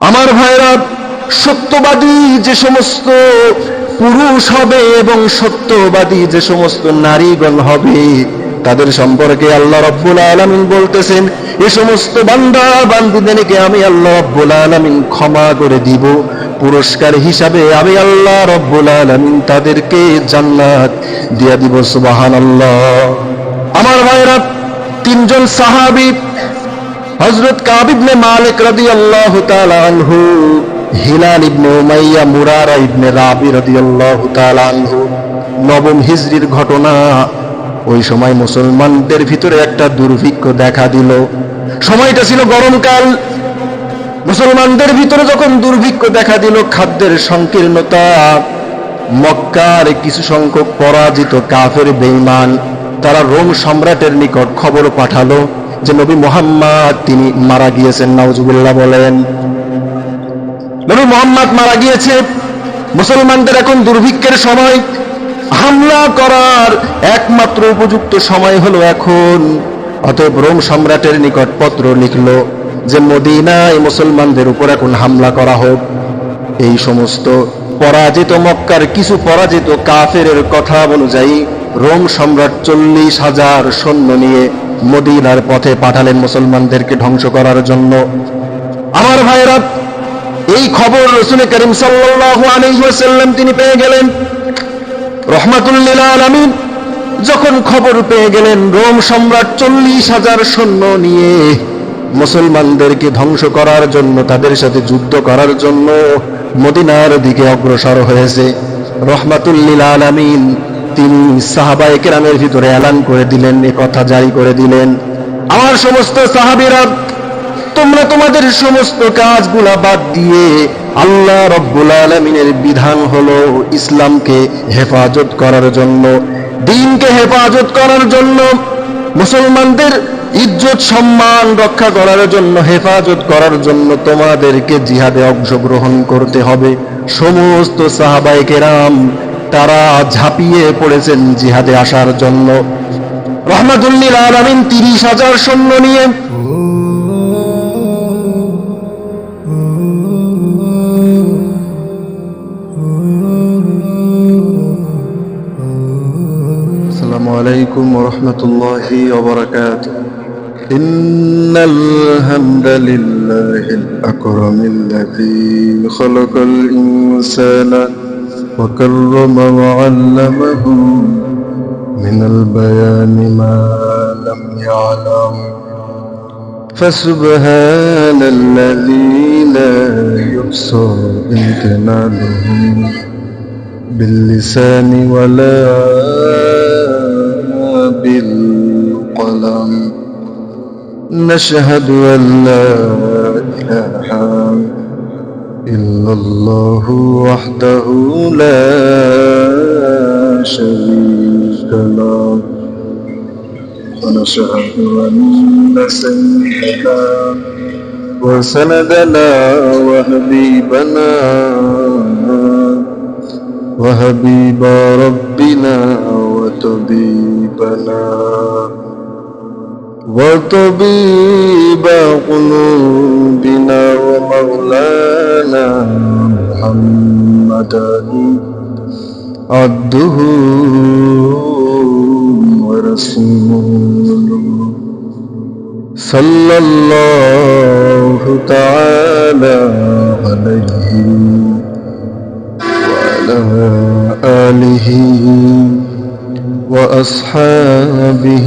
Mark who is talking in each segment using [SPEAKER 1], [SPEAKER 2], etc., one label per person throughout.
[SPEAKER 1] আমার ভাইরা, সত্যবাদী যে সমস্ত পুরুষ হবে এবং সত্যবাদী যে সমস্ত নারীগণ হবে, তাদের সম্পর্কে আল্লাহ রব্বুল আলামিন বলতেছেন, এ সমস্ত বান্দা বান্দিদেরকে আমি আল্লাহ রব্বুল আলামিন ক্ষমা করে দিব। পুরস্কার হিসাবে আমি আল্লাহ রব্বুল আলামিন তাদেরকে জান্নাত দিয়া দিব, সুবহানাল্লাহ। আমার ভাইরা, তিনজন সাহাবী হযরত কাব ইবনে মালিক রাদিয়াল্লাহু তাআলা আনহু, Hilal ibn Umayya, Murara ibn Rabi রাদিয়াল্লাহু তাআলা আনহু, নবম হিজরির ঘটনা। ওই সময় মুসলমানদের ভিতরে একটা দুর্ভিক্ষ দেখা দিল। সময়টা ছিল গরমকাল। মুসলমানদের ভিতরে যখন দুর্ভিক্ষ দেখা দিল, খাদ্যের সংকীর্ণতা, মক্কার কিছু সংখ্যক পরাজিত কাফের বেঈমান, তারা রোম সম্রাটের নিকট খবর পাঠালো। যে নবী মোহাম্মদ, তিনি মারা গিয়েছেন, নাউজুবিল্লাহ বলেন। নবী মোহাম্মদ মারা গিয়েছে, মুসলমানদের এখন দুর্ভিক্ষের সময়। হামলা করার একমাত্র উপযুক্ত সময় হলো এখন। অতএব রোম সম্রাটের নিকট পত্র লিখলো যে, মদিনায় মুসলমানদের উপর এখন হামলা করা হোক। এই সমস্ত পরাজিত মক্কার কিছু পরাজিত কাফের কথা অনুযায়ী রোম সম্রাট চল্লিশ হাজার সৈন্য নিয়ে মদিনার পথে পাঠালেন মুসলমানদেরকে ধ্বংস করার জন্য। আমার ভাইরা এই খবর রসুল করিম ওয়াসাল্লাম তিনি পেয়ে গেলেন রহমাতুল্লিল আলামিন। যখন খবর পেয়ে গেলেন, রোম সম্রাট চল্লিশ হাজার সৈন্য নিয়ে মুসলমানদেরকে ধ্বংস করার জন্য, তাদের সাথে যুদ্ধ করার জন্য মদিনার দিকে অগ্রসর হয়েছে। রহমাতুল্লিল আলামিন তিনি সাহাবায়ে কেরামের ভিতরে এলান করে দিলেন, এ কথা জারি করে দিলেন। আমার সমস্ত সাহাবীরা, তোমরা তোমাদের সমস্ত কাজগুলা বাদ দিয়ে আল্লাহ রব্বুল আলমিনের বিধান হলো ইসলামকে হেফাজত করার জন্য, দিনকে হেফাজত করার জন্য, মুসলমানদের ইজ্জত, সম্মান রক্ষা করার জন্য, হেফাজত করার জন্য তোমাদেরকে জিহাদে অংশগ্রহণ করতে হবে। সমস্ত সাহাবাই কেরাম তারা ঝাঁপিয়ে পড়েছেন জিহাদে আসার জন্য রহমাতুল্লিল আলমিন তিরিশ হাজার সৈন্য নিয়ে السلام عليكم ورحمة الله وبركاته إن الحمد لله الأكرم الذي خلق الإنسان وكرم وعلمه من البيان ما لم يعلم. فسبحان الذي لا يحصى امتنانه باللسان ولا بالقلم. نشهد أن لا إله إلا الله وحده لا شريك له. ونشهد أن سيدنا وسندنا وحبيبنا وحبيب ربنا وطبيبنا. وطبيب قلوبنا ومولانا محمدا عبده ورسوله. صلى الله تعالى عليه وعلى آله وأصحابه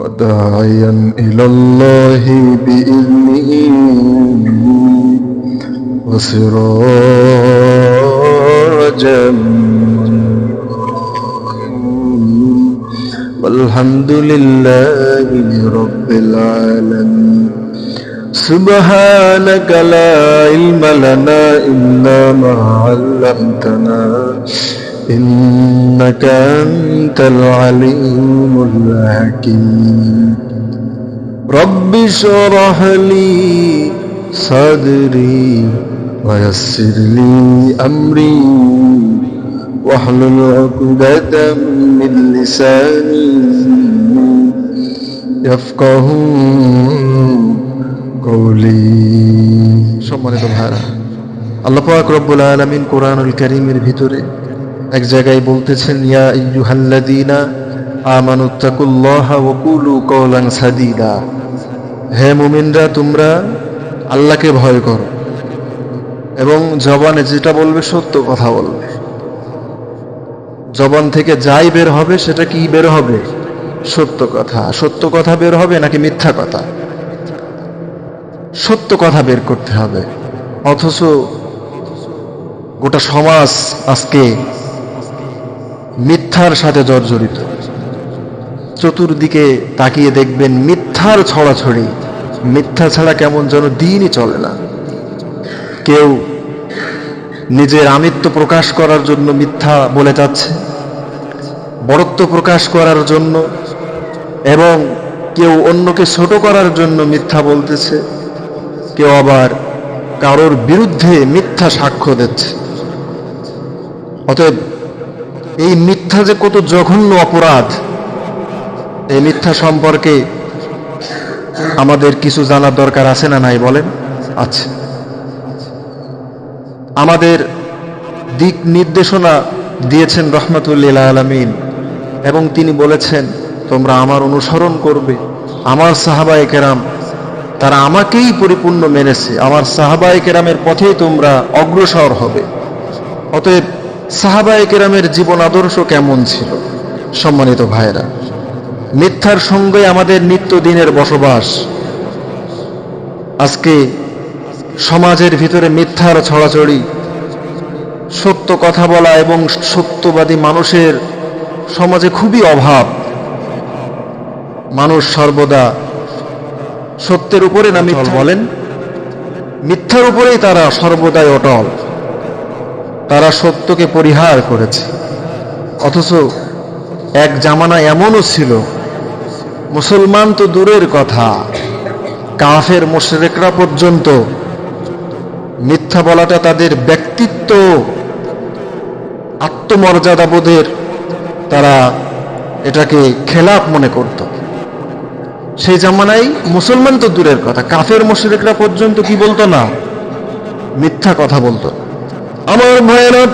[SPEAKER 1] وداعيا إلى الله بإذنه وسراجا والحمد لله رب العالمين. سبحانك لا علم لنا إلا ما علمتنا. إنك أنت العليم الحكيم رب اشرح لي صدري ويسر لي أمري واحلل عقدة من لساني يفقه قولي সম্মানিত ভাইরা আল্লাহ পাক রব্বুল আলামিন কোরআনুল কারীমের ভিতরে এক জায়গায় বলতেছেন আইয়ুহাল্লাযীনা আমানুত্তাকুল্লাহা ওয়া কুলু কওলান সাদীদা। হে মুমিনরা, তোমরা আল্লাহকে ভয় করো এবং জবানে যেটা বলবে সত্য কথা বলবে। জবান থেকে যাই বের হবে, সেটা কি বের হবে? সত্য কথা। সত্য কথা বের হবে নাকি মিথ্যা কথা? সত্য কথা বের করতে হবে। অথচ গোটা সমাজ আজকে মিথ্যার সাথে জর্জরিত। চতুর্দিকে তাকিয়ে দেখবেন মিথ্যার ছড়াছড়ি। মিথ্যা ছাড়া কেমন যেন দিনই চলে না। কেউ নিজের আমিত্ব প্রকাশ করার জন্য মিথ্যা বলে যাচ্ছে, বড়ত্ব প্রকাশ করার জন্য, এবং কেউ অন্যকে ছোট করার জন্য মিথ্যা বলতেছে, কেউ আবার কারোর বিরুদ্ধে মিথ্যা সাক্ষ্য দিচ্ছে। অতএব এই মিথ্যা যে কত জঘন্য অপরাধ, এই মিথ্যা সম্পর্কে আমাদের কিছু জানার দরকার আছে না নাই বলেন? আচ্ছা। আমাদের দিক নির্দেশনা দিয়েছেন রহমতুল্লিল আলমিন, এবং তিনি বলেছেন, তোমরা আমার অনুসরণ করবে। আমার সাহাবায়ে কেরাম, তারা আমাকেই পরিপূর্ণ মেনেছে। আমার সাহাবায়ে কেরামের পথেই তোমরা অগ্রসর হবে। অতএব সাহাবায়ে কেরামের জীবন আদর্শ কেমন ছিল? সম্মানিত ভাইরা মিথ্যার সঙ্গে আমাদের নিত্যদিনের বসবাস। আজকে সমাজের ভিতরে মিথ্যার ছড়াছড়ি সত্য কথা বলা এবং সত্যবাদী মানুষের সমাজে খুবই অভাব। মানুষ সর্বদা সত্যের উপরে না মিথ্যা বলেন। মিথ্যার উপরেই তারা সর্বদাই অটল। তারা সত্যকে পরিহার করেছে। অথচ এক জামানা এমনও ছিল, মুসলমান তো দূরের কথা, কাফের মোশরেকরা পর্যন্ত মিথ্যা বলাটা তাদের ব্যক্তিত্ব আত্মমর্যাদাবোধের তারা এটাকে খেলাপ মনে করত। সেই জামানায় মুসলমান তো দূরের কথা, কাফের মোশরেকরা পর্যন্ত কি বলতো না, মিথ্যা কথা বলতো। আমার ভয়ানক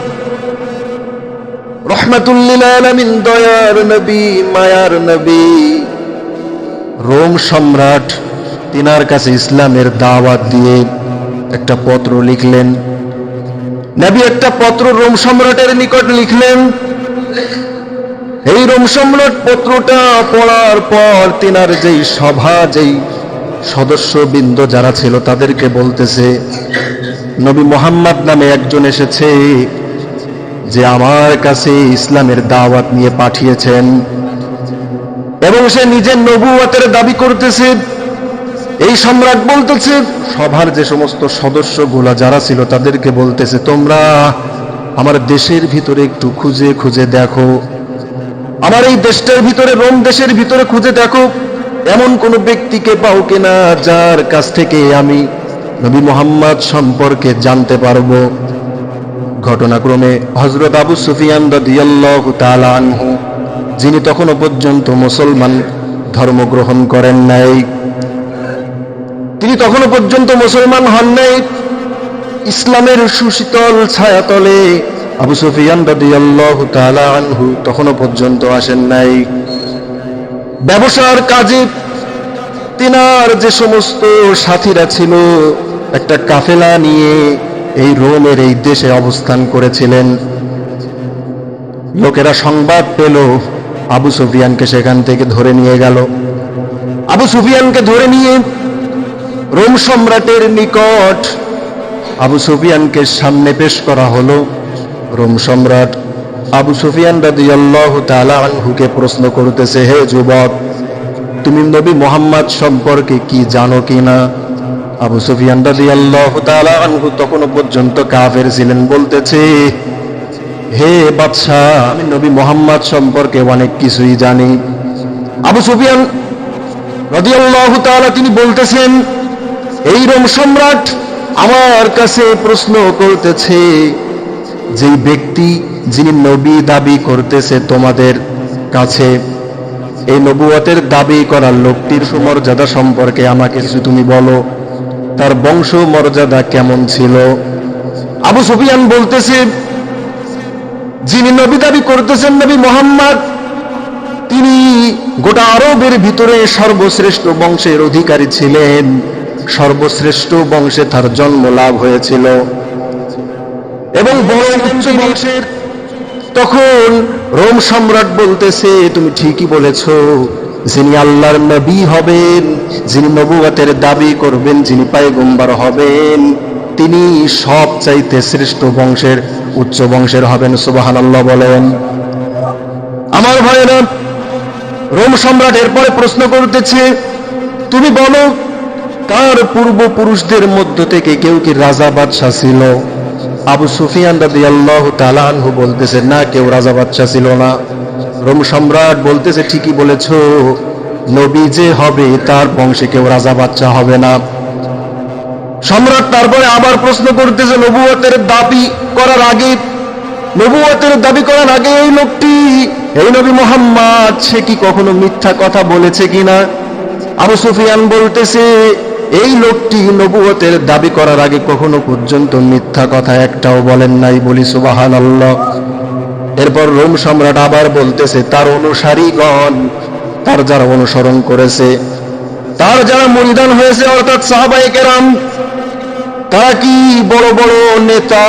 [SPEAKER 1] রহমাতুল্লিল দয়ার নবী, মায়ার নবী, রোম সম্রাট, তিনার কাছে ইসলামের দাওয়াত দিয়ে একটা পত্র লিখলেন। নবী একটা পত্র রোম সম্রাটের নিকট লিখলেন। এই রোম সম্রাট পত্রটা পড়ার পর তিনার যেই সভা, যেই সদস্যবৃন্দ যারা ছিল তাদেরকে বলতেছে নবী মোহাম্মদ নামে একজন এসেছে যে আমার কাছে ইসলামের দাওয়াত নিয়ে পাঠিয়েছেন। এবং সে নিজের নবুয়াতের দাবি করতেছে, এই সম্রাট বলতেছে, সভার যে সমস্ত সদস্যগুলা যারা ছিল তাদেরকে বলতেছে, তোমরা আমার দেশের ভিতরে একটু খুঁজে খুঁজে দেখো। আমার এই দেশটার ভিতরে রোম দেশের ভিতরে খুঁজে দেখো। এমন কোন ব্যক্তিকে পাও কিনা যার কাছ থেকে আমি নবী মোহাম্মদ সম্পর্কে জানতে পারব ঘটনাক্রমে হজরত আবু সুফিয়ান রাদিয়াল্লাহু যিনি তখনও পর্যন্ত মুসলমান, ধর্ম গ্রহণ করেন নাই। তিনি তখনও পর্যন্ত মুসলমান হন নাই। ইসলামের সুশীতল ছায়াতলে আবু সুফিয়ান রাদিয়াল্লাহু আনহু তখনও পর্যন্ত আসেন নাই। ব্যবসার কাজে তিনার যে সমস্ত সাথীরা ছিল একটা কাফেলা নিয়ে এই রোমের এই দেশে অবস্থান করেছিলেন। লোকেরা সংবাদ পেল, আবু সুফিয়ানকে সেখান থেকে ধরে নিয়ে গেল। আবু সুফিয়ানকে ধরে নিয়ে রোম সম্রাটের নিকট আবু সুফিয়ানকে সামনে পেশ করা হলো। রোম সম্রাট আবু সুফিয়ান রাদিয়াল্লাহু তাআলা আনহুকে প্রশ্ন করতেছে, হে যুবক, তুমি নবী মোহাম্মদ সম্পর্কে কি জানো কি না? আবু সুফিয়ান রাদিয়াল্লাহু তাআলা আনহু তখনও পর্যন্ত কাফের ছিলেন বলতেছে, হে বাদশাহ, আমি নবী মোহাম্মদ সম্পর্কে অনেক কিছুই জানি। আবু সুফিয়ান রাদিয়াল্লাহু তাআলা তিনি বলতেছেন এই রোম সম্রাট আমার কাছে প্রশ্ন করতেছে যে ব্যক্তি যিনি নবী দাবি করতেছে তোমাদের কাছে, এই নবুয়তের দাবি করার লোকটির সুমর্যাদা সম্পর্কে আমাকে কিছু তুমি বলো। তার বংশ মর্যাদা কেমন ছিল? আবু সুফিয়ান বলতেছে, যিনি নবী দাবি করতেছেন নবী মোহাম্মদ, তিনি গোটা আরবের ভিতরে সর্বশ্রেষ্ঠ বংশের অধিকারী ছিলেন। সর্বশ্রেষ্ঠ বংশে তার জন্ম লাভ হয়েছিল। এবং বংশের তখন রোম সম্রাট বলতেছে, তুমি ঠিকই বলেছ, যিনি আল্লাহর নবী হবেন যিনি নবুয়াতের দাবি করবেন, যিনি পায়গম্বার হবেন, তিনি সব চাইতে শ্রেষ্ঠ বংশের, উচ্চ বংশের হবেন সুবাহান আল্লাহ বলেন। আমার ভাইয়েরা, রোম সম্রাট এরপরে প্রশ্ন করতেছে, তুমি বলো, কার পূর্বপুরুষদের মধ্য থেকে কেউ কি রাজা বাদশাহ ছিল? আবু সুফিয়ান রাদি আল্লাহ তালানহু বলতেছে, না, কেউ রাজা বাদশাহ ছিল না। রোম সম্রাট বলতেছে, ঠিকই বলেছ। নবী যে হবে, তার বংশে কেউ রাজা বাচ্চা হবে না। সম্রাট তারপরে আবার প্রশ্ন করতেছে নবুয়তের দাবি করার আগে নবুয়তের দাবি করার আগে এই লোকটি, এই নবী মোহাম্মদ, সে কি কখনো মিথ্যা কথা বলেছে কিনা? আবু সুফিয়ান বলতেছে, এই লোকটি নবুয়তের দাবি করার আগে কখনো পর্যন্ত মিথ্যা কথা একটাও বলেন নাই। বলি সুবাহান এরপর রোম সম্রাট আবার বলতেছে, তার অনুসারীগণ তার যারা অনুসরণ করেছে, তার যারা মরিদান হয়েছে, অর্থাৎ সাহাবাই কেরাম, তারা কি বড় বড় নেতা?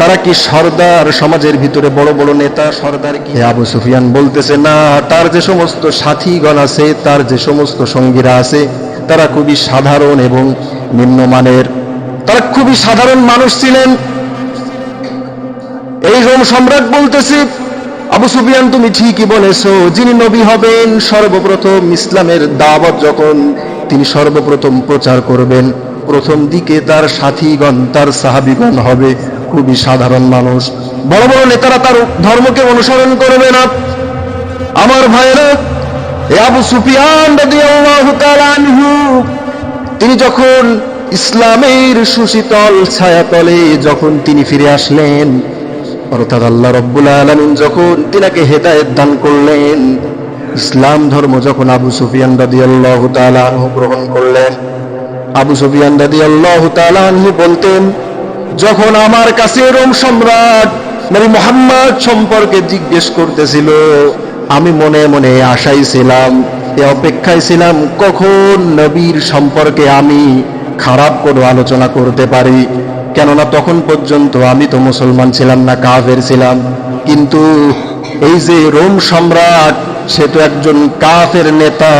[SPEAKER 1] তারা কি সর্দার সমাজের ভিতরে বড় বড় নেতা? সর্দার কি? আবু সুফিয়ান বলতেছে, না, তার যে সমস্ত সাথীগণ আছে, তার যে সমস্ত সঙ্গীরা আছে, তারা খুবই সাধারণ এবং নিম্নমানের। তারা খুবই সাধারণ মানুষ ছিলেন। এই রোম সম্রাট বলতেছে আবু সুফিয়ান তুমি ঠিকই বলেছ, যিনি নবী হবেন সর্বপ্রথম ইসলামের দাওয়াত যখন তিনি সর্বপ্রথম প্রচার করবেন, প্রথম দিকে তার সাথীগণ, তার সাহাবিগণ হবে খুবই সাধারণ মানুষ। বড় বড় নেতারা তার ধর্মকে অনুসরণ করবে না। আমার ভাইরা আবু সুফিয়ান তিনি যখন ইসলামের সুশীতল ছায়াতলে যখন তিনি ফিরে আসলেন অর্থাৎ আল্লাহ রব্বুল আলমিন যখন তিনাকে হেদায়েত দান করলেন, ইসলাম ধর্ম যখন আবু সুফিয়ান দাদি আল্লাহ তালু গ্রহণ করলেন, আবু সুফিয়ান রাদি আল্লাহ তালু বলতেন, যখন আমার কাছে রোম সম্রাট নবী মোহাম্মদ সম্পর্কে জিজ্ঞেস করতেছিল, আমি মনে মনে আশাই ছিলাম, এ অপেক্ষায় ছিলাম, কখন নবীর সম্পর্কে আমি খারাপ কোনো আলোচনা করতে পারি? কেননা তখন পর্যন্ত আমি তো মুসলমান ছিলাম না, কাফের ছিলাম। কিন্তু এই যে রোম সম্রাট, সে তো একজন কাফের নেতা।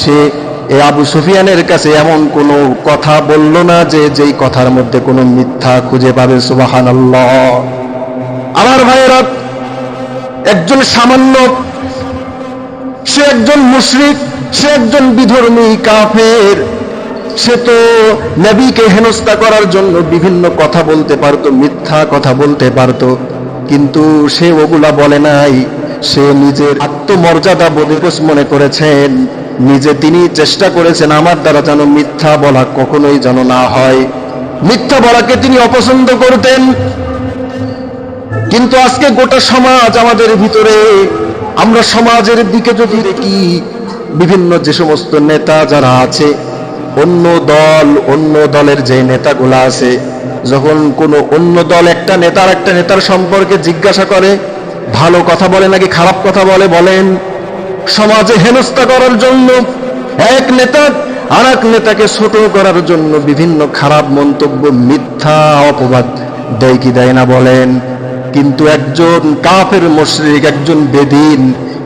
[SPEAKER 1] সে এ আবু সুফিয়ানের কাছে এমন কোনো কথা বলল না যে যেই কথার মধ্যে কোনো মিথ্যা খুঁজে পাবে সুবাহান আমার ভাইয়েরা, একজন সামান্য, সে একজন মুশরিক, সে একজন বিধর্মী কাফের। সে তো নবীকে হেনস্থা করার জন্য বিভিন্ন কথা বলতে পারতো, মিথ্যা কথা বলতে পারতো। কিন্তু সে ওগুলা বলে নাই। সে নিজের আত্মমর্যাদা বোধেকোষ মনে করেছেন। নিজে তিনি চেষ্টা করেছেন আমার দ্বারা যেন মিথ্যা বলা কখনোই যেন না হয়। মিথ্যা বলাকে তিনি অপছন্দ করতেন। কিন্তু আজকে গোটা সমাজ আমাদের ভিতরে, আমরা সমাজের দিকে যদি দেখি, বিভিন্ন যে সমস্ত নেতা যারা আছে অন্য দল, অন্য দলের যে নেতাগুলা আছে, যখন কোনো অন্য দল একটা নেতার একটা নেতার সম্পর্কে জিজ্ঞাসা করে, ভালো কথা বলে নাকি খারাপ কথা বলে, বলেন, সমাজে হেনস্থা করার জন্য এক নেতা আর এক নেতাকে ছোট করার জন্য বিভিন্ন খারাপ মন্তব্য, মিথ্যা অপবাদ দেয় কি দেয় না বলেন। কিন্তু একজন কাফের মুশরিক, একজন বেদিন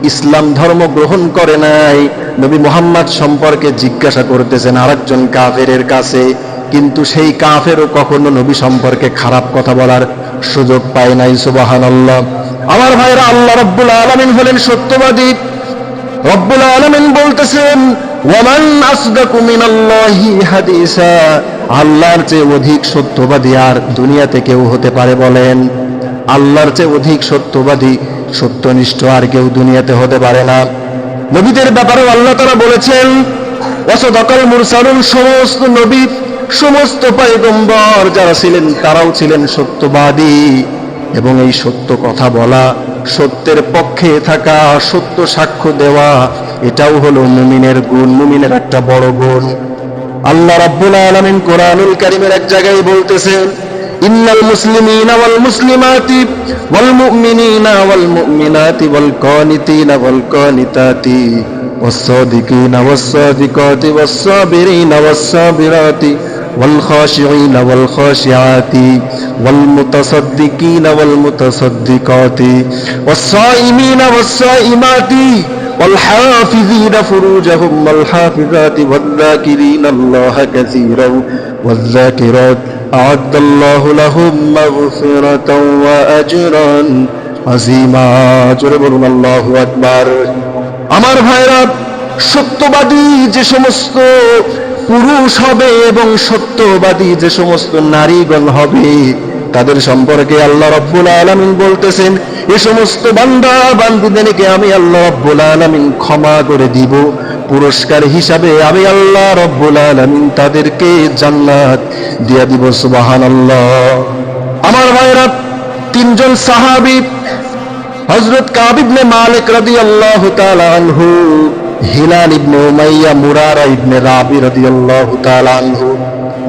[SPEAKER 1] ইসলাম ধর্ম গ্রহণ করে নাই। নবী মোহাম্মদ সম্পর্কে জিজ্ঞাসা করতেছেন আরেকজন কাফেরের কাছে, কিন্তু সেই কাফেরও কখনো নবী সম্পর্কে খারাপ কথা বলার সুযোগ পায় নাই সুবাহান আল্লাহ আমার ভাইরা, আল্লাহ রব্বুল আলমিন হলেন সত্যবাদী। রব্বুল আলমিন বলতেছেন, ওয়ামান আসদাকু মিনাল্লাহি হাদিসা। আল্লাহর চেয়ে অধিক সত্যবাদী আর দুনিয়াতে কেউ হতে পারে বলেন। আল্লাহর চেয়ে অধিক সত্যবাদী সত্যনিষ্ঠ আর কেউ দুনিয়াতে হতে পারে না। নবীদের ব্যাপারেও আল্লাহ তারা বলেছেন অসদকাল মুরসালুন সমস্ত নবী, সমস্ত পায়গম্বর যারা ছিলেন, তারাও ছিলেন সত্যবাদী। এবং এই সত্য কথা বলা, সত্যের পক্ষে থাকা, সত্য সাক্ষ্য দেওয়া, এটাও হলো মুমিনের গুণ, মুমিনের একটা বড় গুণ। আল্লাহ রাব্বুল আলামিন কোরআনুল কারীমের এক জায়গায় বলতেছেন إن المسلمين والمسلمات والمؤمنين والمؤمنات والقانتين والقانتات والصادقين والصادقات والصابرين والصابرات والخاشعين والخاشعات والمتصدقين والمتصدقات والصائمين والصائمات والحافظين فروجهم والحافظات والذاكرين الله كثيرا والذاكرات أعد الله لهم مغفرة وأجرا عظيما جربنا الله أكبر আমার ভাইরা সত্যবাদী যে সমস্ত পুরুষ হবে এবং সত্যবাদী যে সমস্ত নারীগণ হবে তাদের সম্পর্কে আল্লাহ রব্বুল আলামিন বলতেছেন, এ সমস্ত বান্দা বান্দিদেরকে আমি আল্লাহ রব্বুল আলামিন ক্ষমা করে দিব। পুরস্কার হিসাবে আমি আল্লাহ রব্বুল আলামিন তাদেরকে জান্নাত দিয়া দিব সুবাহান আল্লাহ আমার ভাইরা, তিনজন সাহাবী হজরত কাব ইবনে মালিক রাদিয়াল্লাহু তাআলা আনহু, Hilal ibn Umayya, Murara ibn Rabi রাদিয়াল্লাহু তাআলা আনহু,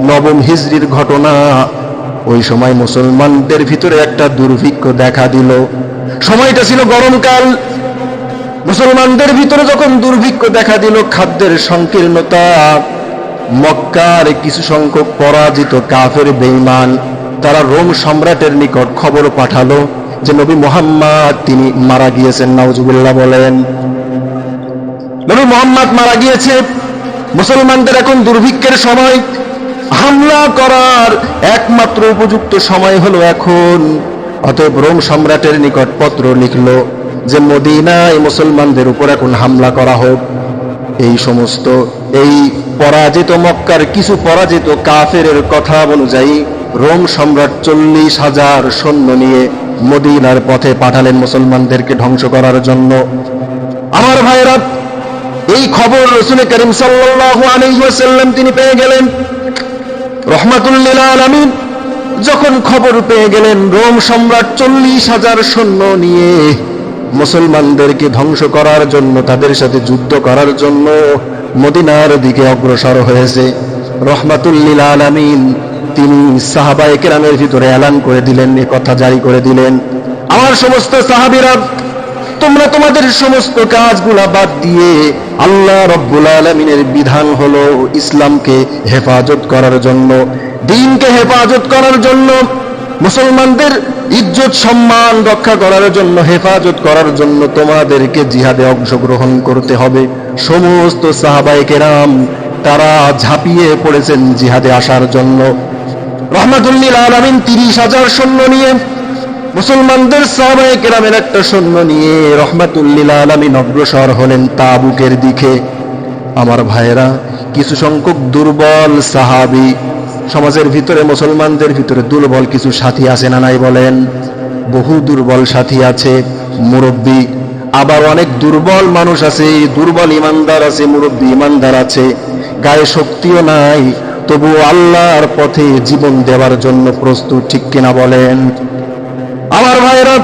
[SPEAKER 1] নবম হিজরির ঘটনা ওই সময় মুসলমানদের ভিতরে একটা দুর্ভিক্ষ দেখা দিল। সময়টা ছিল গরমকাল। মুসলমানদের ভিতরে যখন দুর্ভিক্ষ দেখা দিল, খাদ্যের সংকীর্ণতা, মক্কার কিছু সংখ্যক পরাজিত কাফের বেঈমান, তারা রোম সম্রাটের নিকট খবর পাঠালো যে নবী মোহাম্মদ তিনি মারা গিয়েছেন, নাউজুবিল্লাহ বলেন। নবী মোহাম্মদ মারা গিয়েছে। মুসলমানদের এখন দুর্ভিক্ষের সময়। হামলা করার একমাত্র উপযুক্ত সময় হলো এখন। অতএব রোম সম্রাটের নিকট পত্র লিখলো যে, মদিনায় মুসলমানদের উপর এখন হামলা করা হোক। এই সমস্ত, এই পরাজিত মক্কার কিছু পরাজিত কাফের কথা অনুযায়ী রোম সম্রাট চল্লিশ হাজার সৈন্য নিয়ে মদিনার পথে পাঠালেন মুসলমানদেরকে ধ্বংস করার জন্য। আমার ভাইরা, এই খবর রসুল করিম ওয়াসাল্লাম তিনি পেয়ে গেলেন। রহমাতুল্লিল আলামিন, যখন খবর পেয়ে গেলেন রোম সম্রাট চল্লিশ হাজার সৈন্য নিয়ে, মুসলমানদেরকে ধ্বংস করার জন্য, তাদের সাথে যুদ্ধ করার জন্য মদিনার দিকে অগ্রসর হয়েছে। রহমাতুল্লিল আলামিন, তিনি সাহাবায়ে কেরামের ভিতরে এলান করে দিলেন, এ কথা জারি করে দিলেন। আমার সমস্ত সাহাবীরা তোমরা তোমাদের সমস্ত কাজগুলা বাদ দিয়ে আল্লাহ রব্বুল আলমিনের বিধান হলো ইসলামকে হেফাজত করার জন্য, দিনকে হেফাজত করার জন্য, মুসলমানদের ইজ্জত, সম্মান রক্ষা করার জন্য, হেফাজত করার জন্য তোমাদেরকে জিহাদে অংশগ্রহণ করতে হবে। সমস্ত সাহাবাই কেরাম তারা ঝাঁপিয়ে পড়েছেন জিহাদে আসার জন্য। রহমাতুল্লিল আলমিন তিরিশ হাজার সৈন্য নিয়ে মুসলমানদের সাহাবায়ে কেরামের একটা সৈন্য নিয়ে রহমাতুল্লিল আলমিন অগ্রসর হলেন তাবুকের দিকে। আমার ভাইয়েরা, কিছু সংখ্যক দুর্বল সাহাবি, সমাজের ভিতরে, মুসলমানদের ভিতরে দুর্বল কিছু সাথী আছে না নাই বলেন? বহু দুর্বল সাথী আছে, মুরব্বী। আবার অনেক দুর্বল মানুষ আছে, দুর্বল ইমানদার আছে, মুরব্বী ইমানদার আছে। গায়ে শক্তিও নাই তবু আল্লাহর পথে জীবন দেওয়ার জন্য প্রস্তুত ঠিক কিনা বলেন? আমার ভাইরা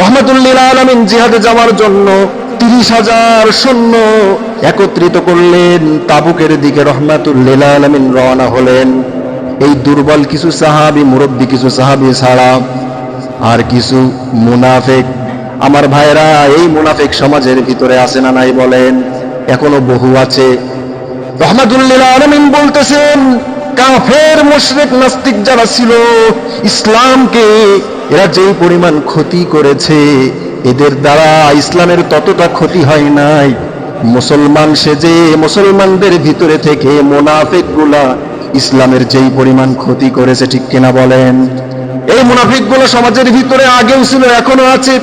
[SPEAKER 1] রহমতুল্লিল আলমিন জিহাদে যাওয়ার জন্য তিরিশ হাজার সৈন্য একত্রিত করলেন, তাবুকের দিকে রহমাতুল্লিল আলমিন রওনা হলেন। এই দুর্বল কিছু সাহাবি, মুরব্বী কিছু সাহাবি ছাড়া আর কিছু মুনাফেক। আমার ভাইরা এই মুনাফেক সমাজের ভিতরে আছে না নাই বলেন? এখনও বহু আছে। রহমাতুল্লিল আলমিন বলতেছেন কাফের, মুশরিক, নাস্তিক যারা ছিল, ইসলামকে এরা যেই পরিমাণ ক্ষতি করেছে, এদের দ্বারা ইসলামের ততটা ক্ষতি হয় নাই। মুসলমান সেজে মুসলমানদের ভিতরে থেকে মোনাফেকগুলা ইসলামের যেই পরিমাণ ক্ষতি করেছে, ঠিক কিনা বলেন? এই মুনাফিকগুলো সমাজের ভিতরে আগেও ছিল, এখনও আছে।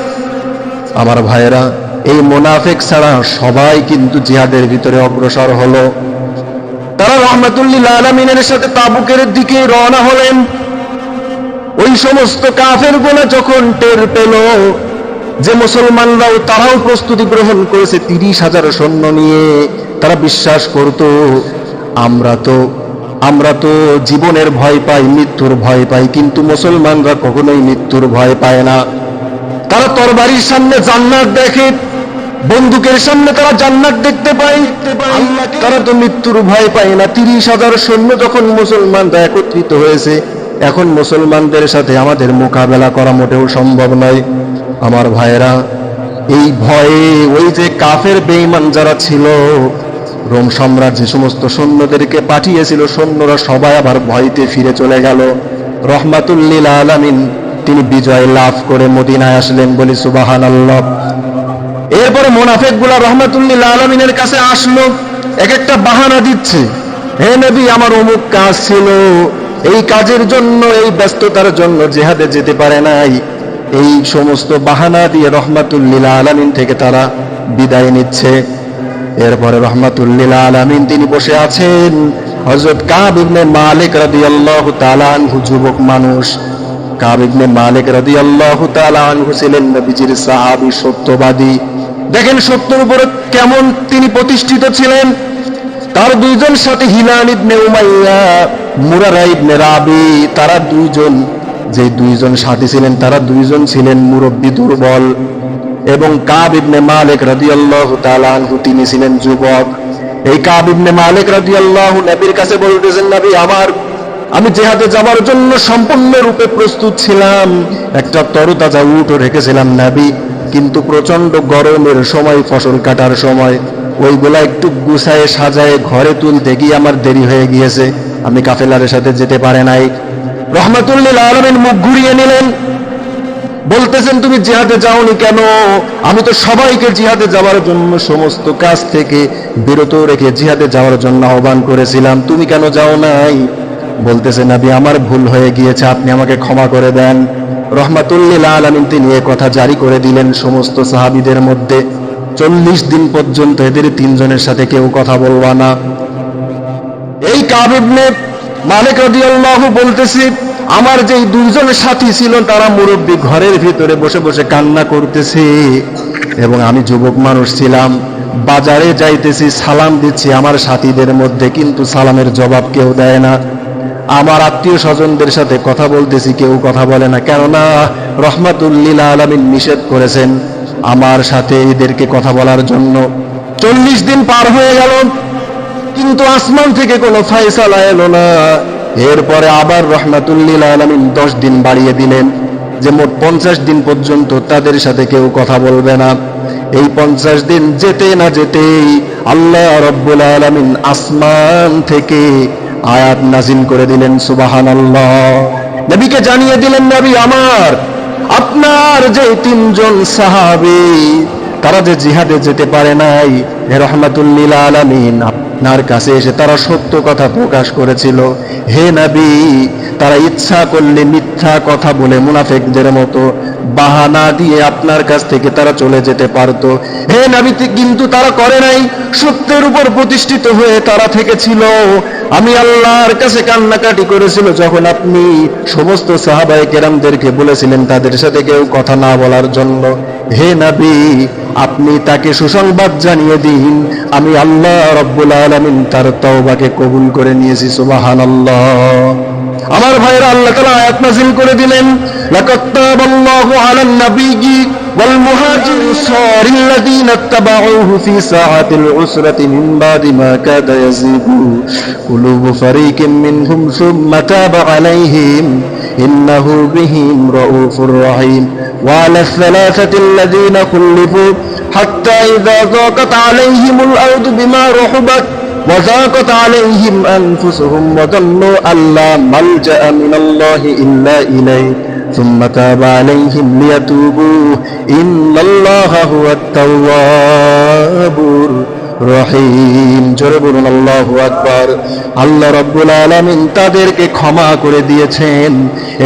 [SPEAKER 1] আমার ভাইয়েরা, এই মোনাফেক ছাড়া সবাই কিন্তু জিহাদের ভিতরে অগ্রসর হলো। তারা রহমাতুল্লিল আলমিনের সাথে তাবুকের দিকে রওনা হলেন। ওই সমস্ত কাফের গোলা যখন টের পেল যে মুসলমানরাও তারাও প্রস্তুতি গ্রহণ করেছে তিরিশ হাজার সৈন্য নিয়ে, তারা বিশ্বাস করত, আমরা তো আমরা তো জীবনের ভয় পাই, মৃত্যুর ভয় পাই, কিন্তু মুসলমানরা কখনোই মৃত্যুর ভয় পায় না। তারা তরবারির সামনে জান্নাত দেখে বন্দুকের সামনে তারা জান্নাত দেখতে পায়। তারা তো মৃত্যুর ভয় পায় না। তিরিশ হাজার সৈন্য যখন মুসলমানরা একত্রিত হয়েছে, এখন মুসলমানদের সাথে আমাদের মোকাবেলা করা মোটেও সম্ভব নয়। আমার ভাইয়েরা, এই ভয়ে ওই যে কাফের বেঈমান যারা ছিল, রোম সম্রাট যে সমস্ত সৈন্যদেরকে পাঠিয়েছিল, সৈন্যরা সবাই আবার ভয়তে ফিরে চলে গেল। রহমাতুল্লিল আলামিন, তিনি বিজয় লাভ করে মদিনায় আসলেন বলি সুবাহান আল্লাহ এরপরে মোনাফেকগুলা রহমাতুল্লিল আলমিনের কাছে আসলো এক একটা বাহানা দিচ্ছে, হে নবী, আমার অমুক কাজ ছিল, এই কাজের জন্য, এই ব্যস্ততার জন্য জেহাদে যেতে পারে নাই। এই সমস্ত বাহানা দিয়ে রহমাতুল্লিল আলমিন থেকে তারা বিদায় নিচ্ছে। এরপরে রহমাতুল্লিল আলমিন তিনি বসে আছেন। হজরত কাব ইবনে মালিক রাদিয়াল্লাহু তাআলা আনহু যুবক মানুষ। কাব ইবনে মালিক রাদিয়াল্লাহু তাআলা আনহু ছিলেন নবীজির সাহাবী সত্যবাদী। দেখেন সত্যের উপরে কেমন তিনি প্রতিষ্ঠিত ছিলেন। তার দুইজন সাথে Hilal ibn Umayya, Murara ibn Rabi, তারা দুইজন, যে দুইজন সাথী ছিলেন, তারা দুইজন ছিলেন মুরব্বী দুর্বল। এবং কাব ইবনে মালিক রাদিয়াল্লাহু তাআলা আনহু, তিনি ছিলেন যুবক। এই কাব ইবনে মালিক রাদিয়াল্লাহু নবীর কাছে বলতেছেন, নবী, আমার, আমি জেহাদে যাওয়ার জন্য সম্পূর্ণরূপে প্রস্তুত ছিলাম। একটা তরতাজা উটও রেখেছিলাম, নাবি। কিন্তু প্রচণ্ড গরমের সময়, ফসল কাটার সময়, ওইগুলা একটু গুছায় সাজায় ঘরে তুলতে গিয়ে আমার দেরি হয়ে গিয়েছে। আমি কাফেলারের সাথে যেতে পারে নাই। রহমাতুল্লিল আলমিন মুখ ঘুরিয়ে নিলেন। বলতেছেন, তুমি জিহাদে যাওনি কেন? আমি তো সবাইকে জিহাদে যাওয়ার জন্য সমস্ত কাজ থেকে বিরত রেখে জিহাদে যাওয়ার জন্য আহ্বান করেছিলাম। তুমি কেন যাও নাই? বলতেছেন নাবি, আমার ভুল হয়ে গিয়েছে। আপনি আমাকে ক্ষমা করে দেন। রহমাতুল্লিল আলমিন তিনি এ কথা জারি করে দিলেন সমস্ত সাহাবিদের মধ্যে। চল্লিশ দিন পর্যন্ত এদের তিনজনের সাথে কেউ কথা না। এই কাবিবনে মালিক বলতেছি, আমার যেই দুইজন সাথী ছিল তারা মুরব্বী ঘরের ভিতরে বসে বসে কান্না করতেছে এবং আমি যুবক মানুষ ছিলাম। বাজারে যাইতেছি, সালাম দিচ্ছি আমার সাথীদের মধ্যে, কিন্তু সালামের জবাব কেউ দেয় না। আমার আত্মীয় স্বজনদের সাথে কথা বলতেছি, কেউ কথা বলে না। কেননা রহমাতুল্লিল আলমিন নিষেধ করেছেন আমার সাথে এদেরকে কথা বলার জন্য। চল্লিশ দিন পার হয়ে গেল, কিন্তু আসমান থেকে কোনো ফায়সালা এলো না। এরপরে আবার রহমাতুল্লিল আলমিন দশ দিন বাড়িয়ে দিলেন যে মোট পঞ্চাশ দিন পর্যন্ত তাদের সাথে কেউ কথা বলবে না। এই পঞ্চাশ দিন যেতে না যেতেই আল্লাহ রব্বুল আলমিন আসমান থেকে আয়াত নাজিল করে দিলেন সুবাহান নবীকে জানিয়ে দিলেন, নবী আমার, আপনার যে তিনজন সাহাবি, তারা যে জিহাদে যেতে পারে নাই রহমাতুল্লিল আলামিন। আপনার কাছে এসে তারা সত্য কথা প্রকাশ করেছিল। হে নাবি, তারা ইচ্ছা করলে মিথ্যা কথা বলে মুনাফেকদের মতো বাহানা দিয়ে আপনার কাছ থেকে তারা চলে যেতে পারতো। হে নবী কিন্তু তারা করে নাই। সত্যের উপর প্রতিষ্ঠিত হয়ে তারা থেকেছিল। আমি আল্লাহর কাছে কান্নাকাটি করেছিল যখন আপনি সমস্ত সাহাবাই কেরামদেরকে বলেছিলেন তাদের সাথে কেউ কথা না বলার জন্য। হে নবী আপনি তাকে সুসংবাদ জানিয়ে দিন আমি আল্লাহ রব্বুল আলমিন তার তওবাকে কবুল করে নিয়েছি সুবহানাল্লাহ আমার ভাইরা আল্লাহ তাআলা আয়াত নাযিল করে দিলেন লাকাদ তাবাল্লাহু আলান নাবিয়্যি ওয়াল মুহাজির الذين اتبعوه في ساعة العسرة من بعد ما كاد يزيغ قلوب فريق منهم ثم تاب عليهم إنه بهم رؤوف رحيم. وعلى الثلاثة الذين خلفوا حتى إذا ضاقت عليهم الأرض بما رحبت وضاقت عليهم أنفسهم وظنوا أن لا ملجأ من الله إلا إليه. ثم تاب عليهم ليتوبوا. إن الله هو التواب. রহিম। জোরে বলুন, আল্লাহু আকবার। আল্লাহ রাব্বুল আলামিন তাদেরকে ক্ষমা করে দিয়েছেন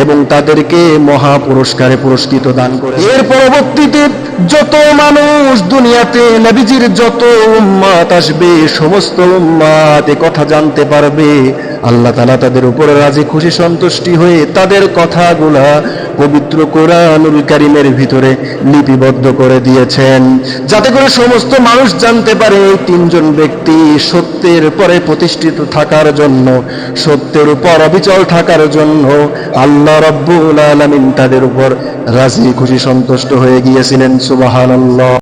[SPEAKER 1] এবং তাদেরকে মহা পুরস্কারে পুরস্কৃত দান করে এর পরবর্তীতে যত মানুষ দুনিয়াতে নবীজির যত উম্মাত আসবে, সমস্ত উম্মাত কথা জানতে পারবে। আল্লাহ তালা তাদের উপরে রাজি, খুশি, সন্তুষ্টি হয়ে তাদের কথাগুলা পবিত্র কোরআনুল কারিমের ভিতরে লিপিবদ্ধ করে দিয়েছেন। যাতে করে সমস্ত মানুষ জানতে পারে এই তিনজন ব্যক্তি সত্যের পরে প্রতিষ্ঠিত থাকার জন্য, সত্যের উপর অবিচল থাকার জন্য আল্লাহ রব্বুল আলামিন তাদের উপর রাজি খুশি সন্তুষ্ট হয়ে গিয়েছিলেন। সুবহানাল্লাহ।